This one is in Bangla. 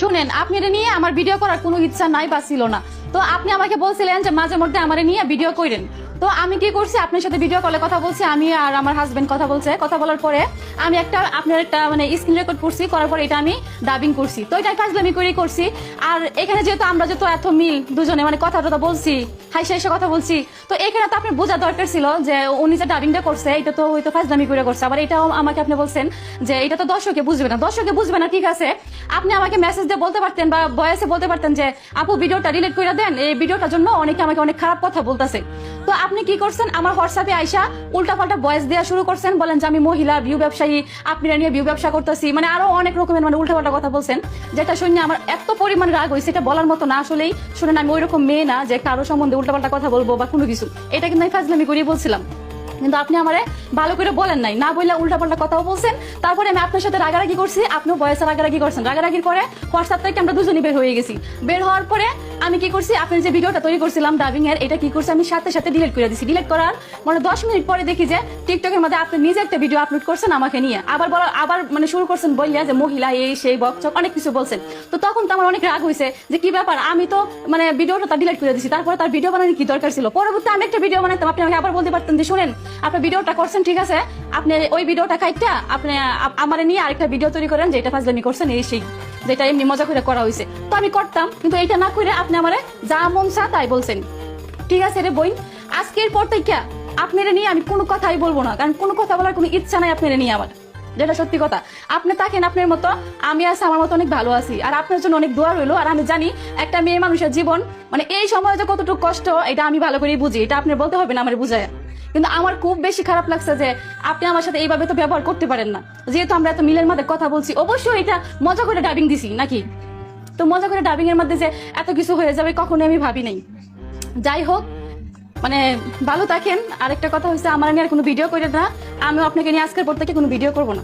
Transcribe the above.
শুনেন, আপনি এটা নিয়ে আমার ভিডিও করার কোনো ইচ্ছা নাই বা ছিল না। তো আপনি আমাকে বলছিলেন যে মাঝে মধ্যে আমার নিয়ে ভিডিও করেন। তো আমি কি করছি? আপনার সাথে ভিডিও কলে কথা বলছি, আমি আর আমার হাজবেন্ড কথা বলছে। কথা বলার পরে আমি একটা, আপনার একটা মানে স্ক্রিন রেকর্ড করছি, করার পরে এটা আমি ডাবিং করছি। তো এটা ফাজলামি করেই করছি। আর এখানে যেহেতু আমরা যেহেতু এত মিল দুজনে মানে কথা টথা বলছি হাই সাইসে কথা বলছি, তো এখানে তো আপনি বোঝা দরকার ছিল যে উনি যে ডাবিংটা করছে, এটা তো হয়তো ফাজলামি করে করছে। আবার এটাও আমাকে আপনি বলছেন যে এটা তো দর্শকে বুঝবে না। দর্শকে বুঝবে না, ঠিক আছে? আপনি আমাকে মেসেজ দিয়ে বলতে পারতেন বা বয়সে বলতে পারতেন যে, আপু ভিডিওটা ডিলিট করে দেন। এই ভিডিওটার জন্য অনেকে আমাকে অনেক খারাপ কথা বলতেছে। তো আপনি কি করছেন? আমার হোয়াটসঅ্যাপে আইসা উল্টা পাল্টা বয়স দেওয়া শুরু করছেন। বলেন যে আমি মহিলা ভিউ ব্যবসায়ী, আপনারা নিয়ে ভিউ ব্যবসা করতেছি। মানে আরও অনেক রকমের মানে উল্টা পাল্টা কথা বলছেন। যেটা শুনে আমার এত পরিমাণ রাগ হয়েছে এটা বলার মতো না আসলেই। শুনেন, আমি ওই রকম মেয়ে না যে কারও সম্বন্ধে উল্টা পাল্টা কথা বলব বা কোনো কিছু। এটা কিন্তু আমি ফাজলামি করিয়ে বলছিলাম। কিন্তু আপনি আমারে ভালো করে বলেন নাই। না বললে উল্টা পাল্টা কথাও বলছেন। তারপরে আমি আপনার সাথে রাগারাগি করছি, আপনিও বয়সে রাগারাগি করছেন। রাগারাগির পরে হোয়াটসঅ্যাপ থেকে আমরা দুজনই বের হয়ে গেছি। বের হওয়ার পরে আমি কি করছি, আপনি যে ভিডিওটা তৈরি করছিলাম ডাবিং এর, এটা কি করছি আমি সাথে সাথে ডিলিট করে দিছি। ডিলিট করার মানে দশ মিনিট পরে দেখি যে টিকটকের মধ্যে আপনি নিজে একটা ভিডিও আপলোড করছেন আমাকে নিয়ে। আবার বলা আবার মানে শুরু করছেন বললিয়া যে মহিলা এই, সেই, বকচক, অনেক কিছু বলছেন। তো তখন তো আমার অনেক রাগ হয়েছে যে কি ব্যাপার, আমি তো মানে ভিডিওটা তার ডিলিট করে দিছি। তারপরে তার ভিডিও বানানোর কি দরকার ছিল? পরবর্তী আমি একটা ভিডিও বানাতাম আপনি আমাকে আবার বলতে পারতেন যে, শুনেন, আপনার ভিডিওটা করছেন ঠিক আছে? আপনি ওই ভিডিওটা খাইটা আপনি আমারে নিয়ে আরেকটা ভিডিও তৈরি করেন যেটা ফাজলামি করছেন, এই সেই যেটা এমনি মজা করে করা হয়েছে তো আমি করতাম, কিন্তু এটা না করে আপনি আমারে যা মন চা তাই বলছেন। ঠিক আছে রে বই আজকের পর থেকে আপনারা নিয়ে আমি কোনো কথাই বলব না, কারণ কোনো কথা বলার কোনো ইচ্ছা নাই আপনারা নিয়ে আমার। যেটা সত্যি কথা। আপনি থাকেন আপনার মতো, আমি আছি, আমার মতো অনেক ভালো আছি, আর আপনার জন্য অনেক দোয়া রইল, আর আমি জানি একটা মেয়ে মানুষের জীবন মানে এই সময় যে কতটুকু কষ্ট, এটা আমি ভালো করেই বুঝি, এটা আপনি বলতে হবে না আমার বুঝায়। কিন্তু আমার খুব বেশি খারাপ লাগছে যে আপনি আমার সাথে এইভাবে তো ব্যবহার করতে পারেন না। যেহেতু আমরা এত মিলের মধ্যে কথা বলছি, অবশ্যই এটা মজা করে ডাবিং দিছি, নাকি? তো মজা করে ডাবিং এর মধ্যে যে এত কিছু হয়ে যাবে কখনো আমি ভাবি নাই। যাই হোক মানে ভালো থাকেন। আরেকটা কথা হচ্ছে, আমার নিয়ে আর কোনো ভিডিও করে না। আমি আপনাকে নিয়ে আজকের পর থেকে কোনো ভিডিও করব না।